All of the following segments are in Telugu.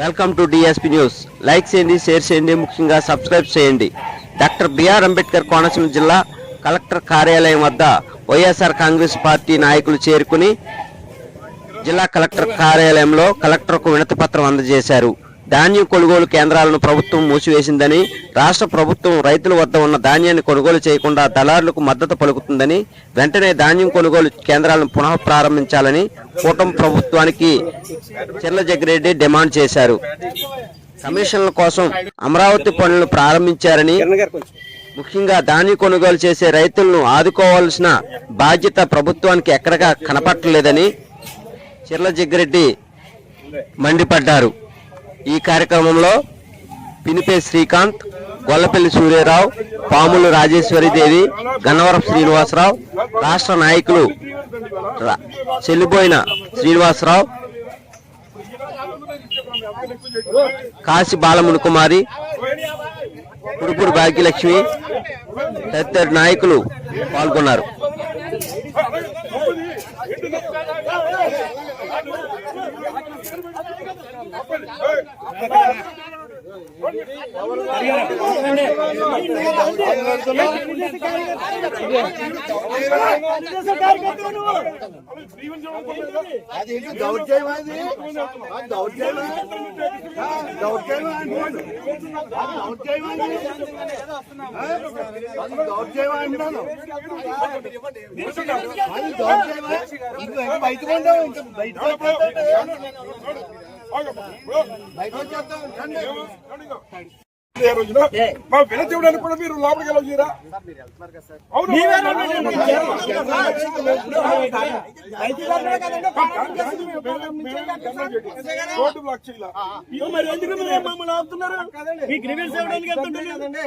Welcome to DSP news. Like చేయండి షేర్ చేయండి ముఖ్యంగా సబ్స్క్రైబ్ చేయండి. డాక్టర్ బిఆర్ అంబేద్కర్ కోనసీమ జిల్లా కలెక్టర్ కార్యాలయం వద్ద వైఎస్ఆర్ కాంగ్రెస్ పార్టీ నాయకులు చేరుకుని జిల్లా కలెక్టర్ కార్యాలయంలో కలెక్టర్కు వినతి పత్రం అందజేశారు. ధాన్యం కొనుగోలు కేంద్రాలను ప్రభుత్వం మూసివేసిందని రాష్ట్ర ప్రభుత్వం రైతుల వద్ద ఉన్న ధాన్యాన్ని కొనుగోలు చేయకుండా దళారులకు మద్దతు పలుకుతుందని వెంటనే ధాన్యం కొనుగోలు కేంద్రాలను పునః ప్రారంభించాలని కూటమి ప్రభుత్వానికి చెర్ల జగ్గిరెడ్డి డిమాండ్ చేశారు. కమిషన్ల కోసం అమరావతి పనులను ప్రారంభించారని ముఖ్యంగా ధాన్యం కొనుగోలు చేసే రైతులను ఆదుకోవాల్సిన బాధ్యత ప్రభుత్వానికి ఎక్కడగా కనపట్టలేదని చిర్ల జగ్గిరెడ్డి మండిపడ్డారు. ఈ కార్యక్రమంలో పినిపే శ్రీకాంత్ గొల్లపల్లి సూర్యరావు పాములు రాజేశ్వరిదేవి గన్నవరం శ్రీనివాసరావు రాష్ట్ర నాయకులు చెల్లిపోయిన శ్రీనివాసరావు కాశీ బాలముని కుమారి పుడుపుడు భాగ్యలక్ష్మి తదితర నాయకులు పాల్గొన్నారు. అది దౌర్జయం అది దౌర్జయం దౌర్జయం దౌర్జయం అది దౌర్జయం అది దౌర్జన్యం అంటున్నాను అది దౌర్జన్యం ఇంకా బయటకు ఉండవు ఇంకా బయట రోజున మా ఇవ్వడానికి కూడా మీరు లోపలికి వెళ్ళొచ్చారా అవును రోడ్డు బ్లాక్ చేయాల మరి ఎందుకు మమ్మల్ని ఆపుతున్నారు ఇవ్వడానికి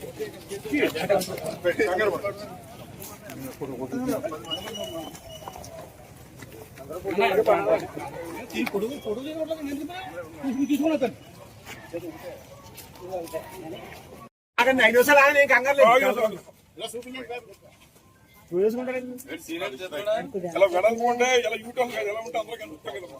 వెళ్తుంటే మీరు చదువుకుంటూ వంద మంది వెళ్తారు సార్ ఎలా వెడల్పు ఎలా యూటర్న్ ఎలా ఉంటే అందరూ కనిపిస్తాం కదమ్మా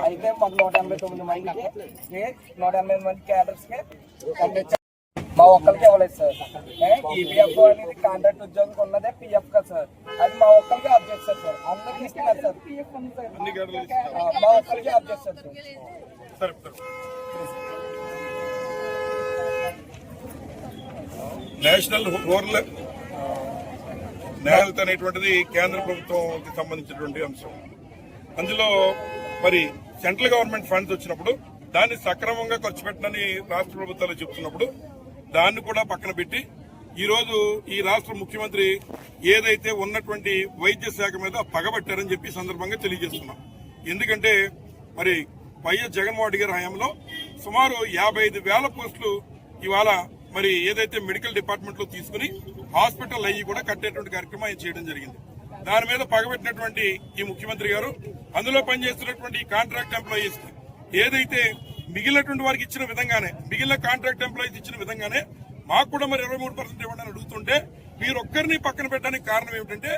అయితే మాకు నూట ఎనభై తొమ్మిది మందికి ఏ నూట ఎనభై మంది క్యాడర్స్కి పంపించారు మా ఒక్కరికి ఇవ్వలేదు సార్ ఈపీఎఫ్ అనేది కాంట్రాక్ట్ ఉద్యోగం ఉన్నదే పిఎఫ్ కదా సార్ అది మా ఒక్కరికి ఆఫ్ చేస్తారు సార్ అందరికి ఇస్తున్నారు సార్ పిఎఫ్ మా ఒక్కరికి ఆఫ్ చేస్తారు సార్ నేషనల్ రూరల్ నేహల్త్ అనేటువంటిది కేంద్ర ప్రభుత్వంకి సంబంధించినటువంటి అంశం. అందులో మరి సెంట్రల్ గవర్నమెంట్ ఫండ్స్ వచ్చినప్పుడు దాన్ని సక్రమంగా ఖర్చు పెట్టనని రాష్ట్ర ప్రభుత్వాలు చెప్తున్నప్పుడు దాన్ని కూడా పక్కన పెట్టి ఈరోజు ఈ రాష్ట్ర ముఖ్యమంత్రి ఏదైతే ఉన్నటువంటి వైద్య శాఖ మీద పగబట్టారని చెప్పి సందర్భంగా తెలియజేస్తున్నాం. ఎందుకంటే మరి వైఎస్ జగన్మోహన్ రెడ్డి గారి హయాంలో సుమారు యాభై ఐదు వేల పోస్టులు ఇవాళ మరి ఏదైతే మెడికల్ డిపార్ట్మెంట్లో తీసుకుని హాస్పిటల్ అయ్యి కూడా కట్టేటువంటి కార్యక్రమం ఆయన చేయడం జరిగింది. దాని మీద పగబెట్టినటువంటి ఈ ముఖ్యమంత్రి గారు అందులో పనిచేస్తున్నటువంటి కాంట్రాక్ట్ ఎంప్లాయీస్ ఏదైతే మిగిలినటువంటి వారికి ఇచ్చిన విధంగానే మిగిలిన కాంట్రాక్ట్ ఎంప్లాయీస్ ఇచ్చిన విధంగానే మాకు కూడా మరి ఇరవై మూడు పర్సెంట్ ఇవ్వండి అని అడుగుతుంటే మీరొక్కరిని పక్కన పెట్టడానికి కారణం ఏమిటంటే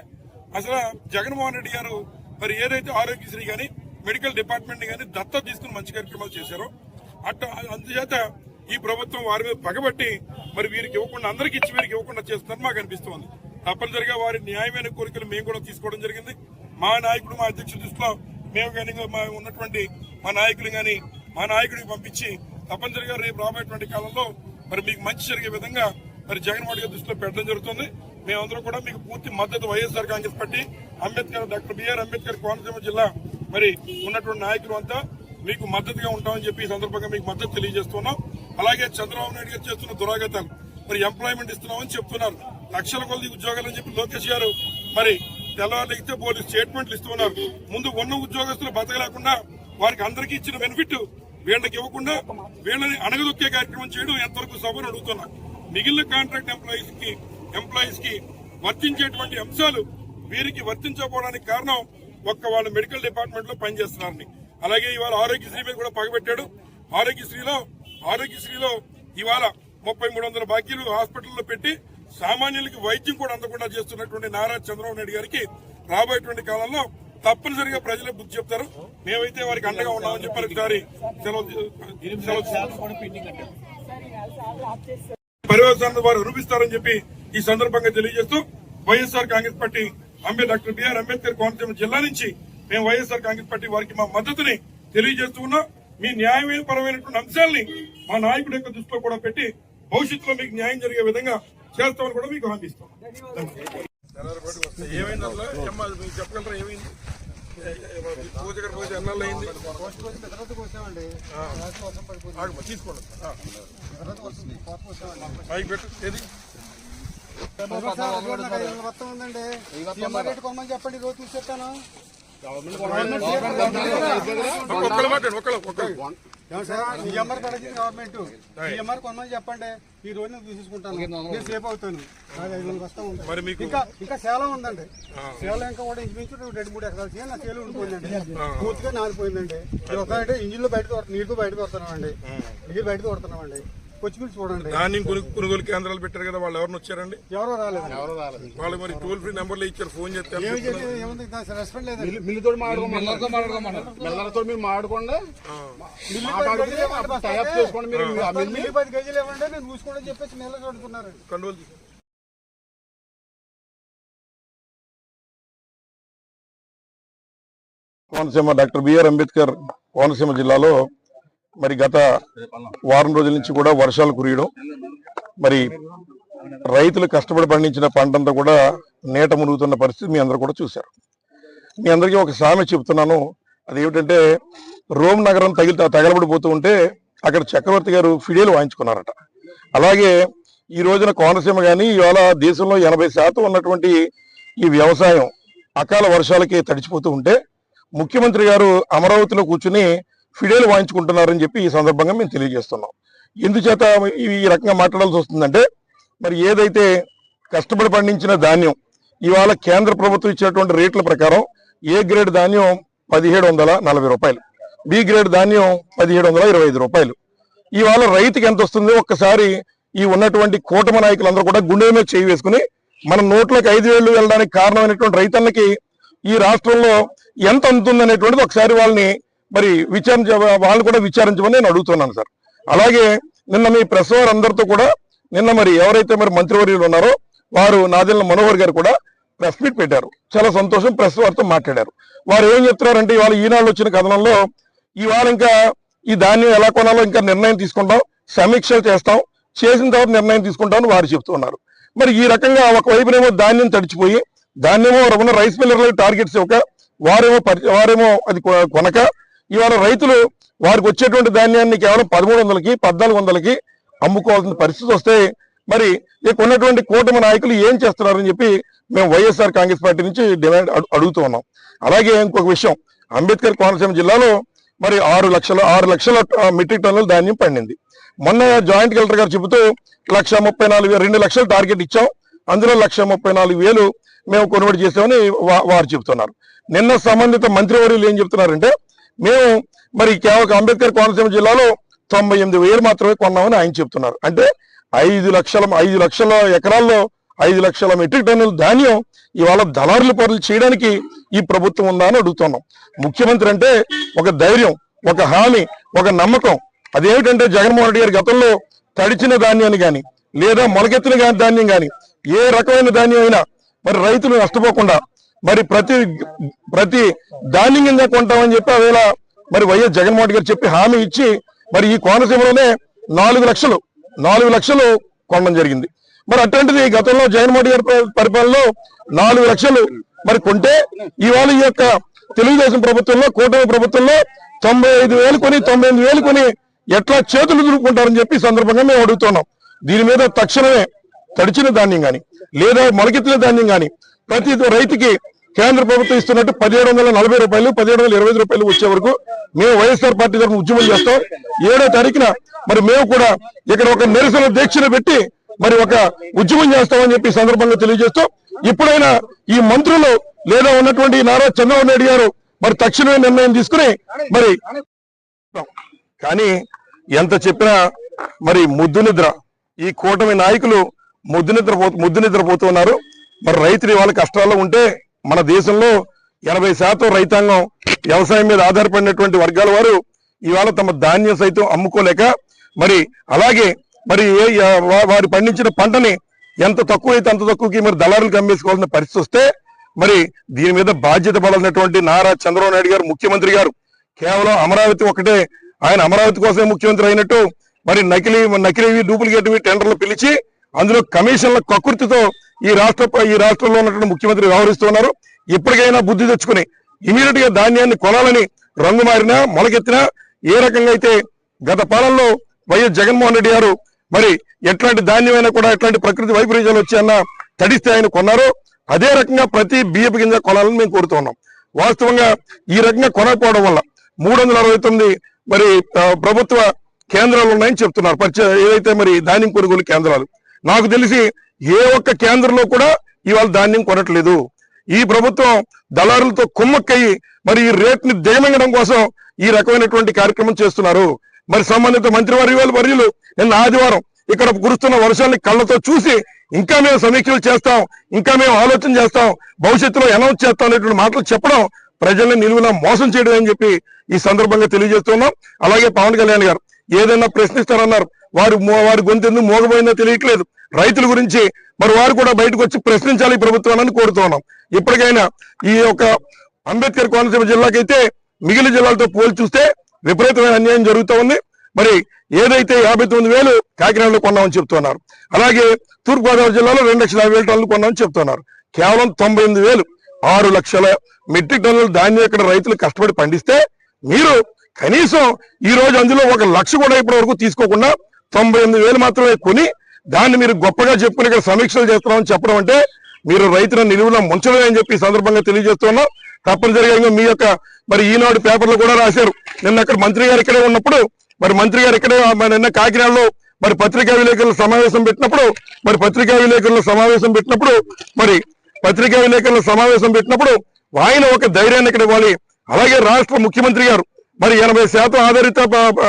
అసలు జగన్మోహన్ రెడ్డి గారు మరి ఏదైతే ఆరోగ్యశ్రీ గాని మెడికల్ డిపార్ట్మెంట్ గాని దత్తత తీసుకుని మంచి కార్యక్రమాలు చేశారో అట్ట అందుచేత ఈ ప్రభుత్వం వారి మీద పగబట్టి మరి వీరికి ఇవ్వకుండా అందరికి ఇచ్చి వీరికి ఇవ్వకుండా చేస్తున్నారు మాకు అనిపిస్తోంది. తప్పనిసరిగా వారి న్యాయమైన కోరికలు మేము కూడా తీసుకోవడం జరిగింది. మా నాయకుడు మా అధ్యక్ష దృష్టిలో మేము కానీ మా ఉన్నటువంటి మా నాయకులు కానీ మా నాయకుడికి పంపించి తప్పనిసరిగా రేపు రాబోయేటువంటి కాలంలో మరి మీకు మంచి జరిగే విధంగా మరి జగన్మోహన్ గారి దృష్టిలో పెట్టడం జరుగుతుంది. మేమందరం కూడా మీకు పూర్తి మద్దతు YSR Congress party Ambedkar doctor BR Ambedkar Konaseema జిల్లా మరి ఉన్నటువంటి నాయకులు అంతా మీకు మద్దతుగా ఉంటామని చెప్పి ఈ సందర్భంగా మీకు మద్దతు తెలియజేస్తున్నాం. అలాగే చంద్రబాబు నాయుడు గారు చేస్తున్న దురాగతాలు మరి ఎంప్లాయ్మెంట్ ఇస్తున్నామని చెప్తున్నారు. లక్షల కొద్ది ఉద్యోగాలని చెప్పి లోకేష్ గారు మరి తెల్లవారులెక్కితే పోలీసు స్టేట్మెంట్లు ఇస్తున్నారు ముందు ఉన్న ఉద్యోగస్తులు బతకలేకుండా వారికి అందరికీ ఇచ్చిన బెనిఫిట్ వీళ్ళకి ఇవ్వకుండా వీళ్ళని అణగదొక్కే కార్యక్రమం చేయడం ఎంతవరకు సభను అడుగుతున్నా. మిగిలిన కాంట్రాక్ట్ ఎంప్లాయీస్కి ఎంప్లాయీస్కి వర్తించేటువంటి అంశాలు వీరికి వర్తించకపోవడానికి కారణం ఒక్క వాళ్ళ మెడికల్ డిపార్ట్మెంట్లో పనిచేస్తున్నారని అలాగే ఇవాళ ఆరోగ్యశ్రీ మీద కూడా పగబెట్టాడు. ఆరోగ్యశ్రీలో ఆరోగ్యశ్రీలో ఇవాళ ముప్పై మూడు వందల బాకీలు హాస్పిటల్లో పెట్టి సామాన్యులకి వైద్యం కూడా అందకుండా చేస్తున్నటువంటి నారా చంద్రబాబు నాయుడు గారికి రాబోయేటువంటి కాలంలో తప్పనిసరిగా ప్రజలే బుద్ధి చెప్తారు. మేమైతే వారికి అండగా ఉన్నామని చెప్పారు. ఒకసారి సెలవు వారు రూపిస్తారని చెప్పి ఈ సందర్భంగా తెలియజేస్తూ వైఎస్ఆర్ కాంగ్రెస్ పార్టీ అంబే డాక్టర్ బిఆర్ అంబేద్కర్ కోనసీమ జిల్లా నుంచి మేము వైఎస్ఆర్ కాంగ్రెస్ పార్టీ వారికి మా మద్దతుని తెలియజేస్తూ ఉన్నాం. మీ న్యాయమైన పరమైనటువంటి అంశాలని మా నాయకుడి యొక్క దృష్టిలో కూడా పెట్టి భవిష్యత్తులో మీకు న్యాయం జరిగే విధంగా చేస్తామని కూడా మీకు హామీ ఇస్తాం చెప్పగలరా ఏమైంది ఏ- ఏ- పూజ గారి పూజ ఎన్నాళ్ళు అయింది ఆ. ఆగు, తీసుకోండి ఆ. మైక్ పెట్టు ఏది మొత్తం ఉందండి సీఎంఆర్ రేటు కొమ్మని చెప్పండి రోజు చూసి చెప్తాను గవర్నమెంట్ సీఎంఆర్ కొమ్మని చెప్పండి ఈ రోజు నేను తీసుకుంటాను నేను సేఫ్ అవుతాను. ఐదు వందలు ఉంది ఇంకా ఇంకా సేలం ఉందండి. సేలం ఇంకా కూడా ఇంచుమించు రెండు మూడు ఎకరాలు చేయాలి. నా చేలు ఉండిపోయిందండి. పూర్తిగా నానిపోయిందండి ఇది వస్తానంటే ఇంజిన్లో బయట నీటితో బయట కొడుతున్నామండి నీళ్ళు బయట కొడుతున్నామండి వచ్చి చూడండి. ధాన్యం కొను- కొనుగోలు కేంద్రాలు పెట్టారు కదా వాళ్ళు ఎవరిని వచ్చారండి? ఎవరో రాలేదు. ఎవరో రాలేదు. వాళ్ళు మరి టోల్ ఫ్రీ నెంబర్లు ఇచ్చారు ఫోన్ చేస్తే ఏమి చేసి ఏముంది? దానికి రెస్పాండ్ లేదండి. మిల్లుతో మాట్లాడుకోమన్నారు. మిల్లర్తో మీరు మాట్లాడకుండా. మిల్లు టైప్ చేసుకోండి మీరు. ఆ. మిల్లు మిల్లు పది కేజీలు ఇవ్వండి నేను చూసుకోండి చెప్పేసి నెల కోనసీమ డాక్టర్ బిఆర్ అంబేద్కర్ కోనసీమ జిల్లాలో మరి గత వారం రోజుల నుంచి కూడా వర్షాలు కురియడం మరి రైతులు కష్టపడి పండించిన పంటంతా కూడా నీట మునుగుతున్న పరిస్థితి మీ అందరూ కూడా చూశారు. మీ అందరికీ ఒక సామె చెప్తున్నాను. అదేమిటంటే రోమ్ నగరం తగిలి తగలబడిపోతూ ఉంటే అక్కడ చక్రవర్తి గారు ఫిడేలు వాయించుకున్నారట. అలాగే ఈ రోజున కోనసీమ కానీ ఇవాళ దేశంలో ఎనభై శాతం ఉన్నటువంటి ఈ వ్యవసాయం అకాల వర్షాలకి తడిచిపోతూ ఉంటే ముఖ్యమంత్రి గారు అమరావతిలో కూర్చుని ఫిడేలు వాయించుకుంటున్నారని చెప్పి ఈ సందర్భంగా మేము తెలియజేస్తున్నాం. ఎందుచేత ఈ ఈ రకంగా మాట్లాడాల్సి వస్తుందంటే మరి ఏదైతే కష్టపడి పండించిన ధాన్యం ఇవాళ కేంద్ర ప్రభుత్వం ఇచ్చినటువంటి రేట్ల ప్రకారం ఏ గ్రేడ్ ధాన్యం పదిహేడు వందల నలభై రూపాయలు బి గ్రేడ్ ధాన్యం పదిహేడు వందల ఇరవై ఐదు రూపాయలు. ఇవాళ రైతుకి ఎంత వస్తుందో ఒక్కసారి ఈ ఉన్నటువంటి కూటమి నాయకులందరూ కూడా గుండె మీద చేయి వేసుకుని మన నోట్లోకి ఐదు వేలు వెళ్ళడానికి కారణమైనటువంటి రైతన్నకి ఈ రాష్ట్రంలో ఎంత అందుతుంది అనేటువంటిది ఒకసారి వాళ్ళని మరి విచారించ వాళ్ళు కూడా విచారించమని నేను అడుగుతున్నాను సార్. అలాగే నిన్న మీ ప్రెస్ వారు అందరితో కూడా నిన్న మరి ఎవరైతే మరి మంత్రివర్యులు ఉన్నారో వారు నాదెల్ల మనోహర్ గారు కూడా ప్రెస్ మీట్ పెట్టారు. చాలా సంతోషం ప్రెస్ వారితో మాట్లాడారు. వారు ఏం చెప్తున్నారంటే ఇవాళ ఈనాడు వచ్చిన కథనంలో ఇవాళ ఇంకా ఈ ధాన్యం ఎలా కొనాలో ఇంకా నిర్ణయం తీసుకుంటాం సమీక్షలు చేస్తాం చేసిన తర్వాత నిర్ణయం తీసుకుంటామని వారు చెప్తున్నారు మరి ఈ రకంగా ఒకవైపునేమో ధాన్యం తడిచిపోయి ధాన్యమో ఉన్న రైస్ మిల్లర్లకు టార్గెట్స్ ఇవ్వక వారేమో పరి- వారేమో అది కొ- కొనక ఇవాళ రైతులు వారికి వచ్చేటువంటి ధాన్యాన్ని కేవలం పదమూడు వందలకి పద్నాలుగు వందలకి అమ్ముకోవాల్సిన పరిస్థితి వస్తే మరి ఇక ఉన్నటువంటి కూటమి నాయకులు ఏం చేస్తున్నారని చెప్పి మేము వైఎస్ఆర్ కాంగ్రెస్ పార్టీ నుంచి డిమాండ్ అడుగుతూ ఉన్నాం. అలాగే ఇంకొక విషయం. అంబేద్కర్ కోనసీమ జిల్లాలో మరి ఆరు లక్షల ఆరు లక్షల మెట్రిక్ టన్నుల ధాన్యం పండింది. మొన్న జాయింట్ కలెక్టర్ గారు చెబుతూ లక్ష ముప్పై నాలుగు రెండు లక్షలు టార్గెట్ ఇచ్చాం. అందులో లక్ష ముప్పై నాలుగు వేలు మేము కొనుగోలు చేసామని వారు చెబుతున్నారు. నిన్న సంబంధిత మంత్రివర్యులు ఏం చెప్తున్నారంటే మేము మరి కేవలం అంబేద్కర్ కోనసీమ జిల్లాలో తొంభై ఎనిమిది వేలు మాత్రమే కొన్నామని ఆయన చెప్తున్నారు. అంటే ఐదు లక్షల ఐదు లక్షల ఎకరాల్లో ఐదు లక్షల మెట్రిక్ టన్నుల ధాన్యం ఇవాళ దళారుల పనులు చేయడానికి ఈ ప్రభుత్వం ఉందా అని అడుగుతున్నాం. ముఖ్యమంత్రి అంటే ఒక ధైర్యం ఒక హామీ ఒక నమ్మకం. అదేమిటంటే జగన్మోహన్ రెడ్డి గారి గతంలో తడిచిన ధాన్యాన్ని కానీ లేదా మొలకెత్తిన ధాన్యం కానీ ఏ రకమైన ధాన్యం అయినా మరి రైతులు నష్టపోకుండా మరి ప్రతి ప్రతి ధాన్యం కింద కొంటామని చెప్పి అవేళ మరి వైఎస్ జగన్మోహన్ గారు చెప్పి హామీ ఇచ్చి మరి ఈ కోనసీమలోనే నాలుగు లక్షలు నాలుగు లక్షలు కొనడం జరిగింది. మరి అటువంటిది గతంలో జగన్మోహన్ గారి పరిపాలనలో నాలుగు లక్షలు మరి కొంటే ఇవాళ ఈ యొక్క తెలుగుదేశం ప్రభుత్వంలో కూటమి ప్రభుత్వంలో తొంభై ఐదు వేలు కొని తొంభై ఎనిమిది వేలు కొని ఎట్లా చేతులు దులుపుకుంటారని చెప్పి సందర్భంగా మేము అడుగుతున్నాం. దీని మీద తక్షణమే తడిచిన ధాన్యం కానీ లేదా మొలకెత్తిన ధాన్యం కానీ ప్రతి రైతుకి కేంద్ర ప్రభుత్వం ఇస్తున్నట్టు పదిహేడు వందల నలభై రూపాయలు పదిహేడు వందల ఇరవై రూపాయలు వచ్చే వరకు మేము వైఎస్ఆర్ పార్టీ తరఫున ఉద్యమం చేస్తాం. ఏడో తారీఖున మరి మేము కూడా ఇక్కడ ఒక నిరసన దీక్షను పెట్టి మరి ఒక ఉద్యమం చేస్తామని చెప్పి సందర్భంగా తెలియజేస్తూ ఇప్పుడైనా ఈ మంత్రులు లేదా ఉన్నటువంటి నారా చంద్రబాబు నాయుడు గారు మరి తక్షణమే నిర్ణయం తీసుకుని మరి కానీ ఎంత చెప్పినా మరి ముద్దు నిద్ర. ఈ కూటమి నాయకులు ముద్దు నిద్ర ముద్దు నిద్రపోతున్నారు. మరి రైతులు వాళ్ళ కష్టాల్లో ఉంటే మన దేశంలో ఎనభై శాతం రైతాంగం వ్యవసాయం మీద ఆధారపడినటువంటి వర్గాల వారు ఇవాళ తమ ధాన్యం సైతం అమ్ముకోలేక మరి అలాగే మరి ఏ వా- వారు పండించిన పంటని ఎంత తక్కువ అయితే అంత తక్కువకి మరి దళారులకు అమ్మేసుకోవాల్సిన పరిస్థితి వస్తే మరి దీని మీద బాధ్యత పడాల్సినటువంటి నారా చంద్రబాబు నాయుడు గారు ముఖ్యమంత్రి గారు కేవలం అమరావతి ఒకటే ఆయన అమరావతి కోసమే ముఖ్యమంత్రి అయినట్టు మరి నకిలీ నకిలీవి డూప్లికేట్వి టెండర్లు పిలిచి అందులో కమిషన్ల కకృతితో ఈ రాష్ట్ర ఈ రాష్ట్రంలో ఉన్నటువంటి ముఖ్యమంత్రి వ్యవహరిస్తున్నారు. ఇప్పటికైనా బుద్ధి తెచ్చుకుని ఇమీడియట్గా ధాన్యాన్ని కొనాలని రంగు మారినా మొలకెత్తినా ఏ రకంగా అయితే గత పాలనలో వైఎస్ జగన్మోహన్ రెడ్డి గారు మరి ఎట్లాంటి ధాన్యమైనా కూడా ఎట్లాంటి ప్రకృతి వైపరీత్యాలు వచ్చాయన్న తడిస్తే ఆయన కొన్నారో అదే రకంగా ప్రతి బియ్యపు గింజ కొనాలని మేము కోరుతున్నాం వాస్తవంగా ఈ రకంగా కొనకపోవడం వల్ల మూడు వందల అరవై తొమ్మిది మరి ప్రభుత్వ కేంద్రాలు ఉన్నాయని చెప్తున్నారు. పరిచయ ఏదైతే మరి ధాన్యం కొనుగోలు కేంద్రాలు నాకు తెలిసి ఏ ఒక్క కేంద్రంలో కూడా ఇవాళ ధాన్యం కొనట్లేదు. ఈ ప్రభుత్వం దళారులతో కుమ్మక్కయ్యి మరి ఈ రేట్ని దిగమింగడం కోసం ఈ రకమైనటువంటి కార్యక్రమం చేస్తున్నారు. మరి సంబంధిత మంత్రివర్యులు వర్యులు నిన్న ఆదివారం ఇక్కడ కురుస్తున్న వర్షాన్ని కళ్ళతో చూసి ఇంకా మేము సమీక్షలు చేస్తాం ఇంకా మేము ఆలోచన చేస్తాం భవిష్యత్తులో అనౌన్స్ చేస్తాం అనేటువంటి మాటలు చెప్పడం ప్రజల్ని నిలువున మోసం చేయడం అని చెప్పి ఈ సందర్భంగా తెలియజేస్తున్నాం అలాగే పవన్ కళ్యాణ్ గారు ఏదైనా ప్రశ్నిస్తారన్నారు వారు వారి గొంతెందుకు మోగబోయిందో తెలియట్లేదు. రైతుల గురించి మరి వారు కూడా బయటకు వచ్చి ప్రశ్నించాలి ఈ ప్రభుత్వాన్ని కోరుతున్నాం ఇప్పటికైనా ఈ యొక్క అంబేద్కర్ కోనసీమ జిల్లాకైతే మిగిలిన జిల్లాలతో పోల్చి చూస్తే విపరీతమైన అన్యాయం జరుగుతూ ఉంది. మరి ఏదైతే యాభై తొమ్మిది వేలు కాకినాడలో కొన్నామని చెప్తున్నారు. అలాగే తూర్పుగోదావరి జిల్లాలో రెండు లక్షల యాభై వేల టన్నులు కొన్నామని చెప్తున్నారు. కేవలం తొంభై ఎనిమిది వేలు. ఆరు లక్షల మెట్రిక్ టన్నుల ధాన్యం ఇక్కడ రైతులు కష్టపడి పండిస్తే మీరు కనీసం ఈ రోజు అందులో ఒక లక్ష కూడా ఇప్పటి వరకు తీసుకోకుండా తొంభై ఎనిమిది వేలు మాత్రమే కొని దాన్ని మీరు గొప్పగా చెప్పుకుని ఇక్కడ సమీక్షలు చేస్తున్నామని చెప్పడం అంటే మీరు రైతులను నిలువులో ముంచడం అని చెప్పి ఈ సందర్భంగా తెలియజేస్తున్నాం తప్పనిసరిగా మీ యొక్క మరి ఈనాడు పేపర్లు కూడా రాశారు. నిన్న అక్కడ మంత్రి గారు ఇక్కడే ఉన్నప్పుడు మరి మంత్రి గారు ఇక్కడే మరి నిన్న కాకినాడలో మరి పత్రికా విలేకరుల సమావేశం పెట్టినప్పుడు మరి పత్రికా విలేకరుల సమావేశం పెట్టినప్పుడు మరి పత్రికా విలేకరుల సమావేశం పెట్టినప్పుడు ఆయన ఒక ధైర్యాన్ని ఇక్కడ ఇవ్వాలి. అలాగే రాష్ట్ర ముఖ్యమంత్రి గారు మరి ఎనభై శాతం ఆధారిత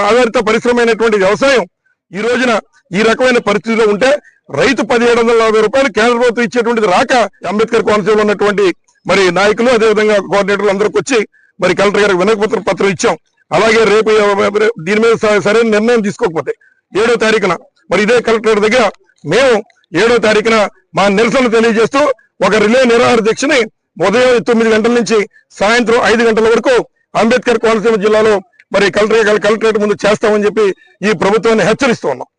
ఆధారిత పరిశ్రమ అయినటువంటి వ్యవసాయం ఈ రోజున ఈ రకమైన పరిస్థితిలో ఉంటే రైతు పదిహేడు వందల నలభై రూపాయలు కేంద్ర ప్రభుత్వం ఇచ్చేటువంటిది రాక అంబేద్కర్ కోనసీమలో ఉన్నటువంటి మరి నాయకులు అదేవిధంగా కోఆర్డినేటర్లు అందరికి వచ్చి మరి కలెక్టర్ గారికి వినకపత్ర పత్రం ఇచ్చాం. అలాగే రేపు దీని మీద స- సరైన నిర్ణయం తీసుకోకపోతే ఏడో తారీఖున మరి ఇదే కలెక్టర్ దగ్గర మేము ఏడో తారీఖున మా నిరసన తెలియజేస్తూ ఒక రిలే నిరాహార దీక్షని ఉదయం తొమ్మిది గంటల నుంచి సాయంత్రం ఐదు గంటల వరకు అంబేద్కర్ కోనసీమ జిల్లాలో మరి కలెక్టరేట్ కలెక్టరేట్ ముందు చేస్తామని చెప్పి ఈ ప్రభుత్వాన్ని హెచ్చరిస్తూ ఉన్నాం.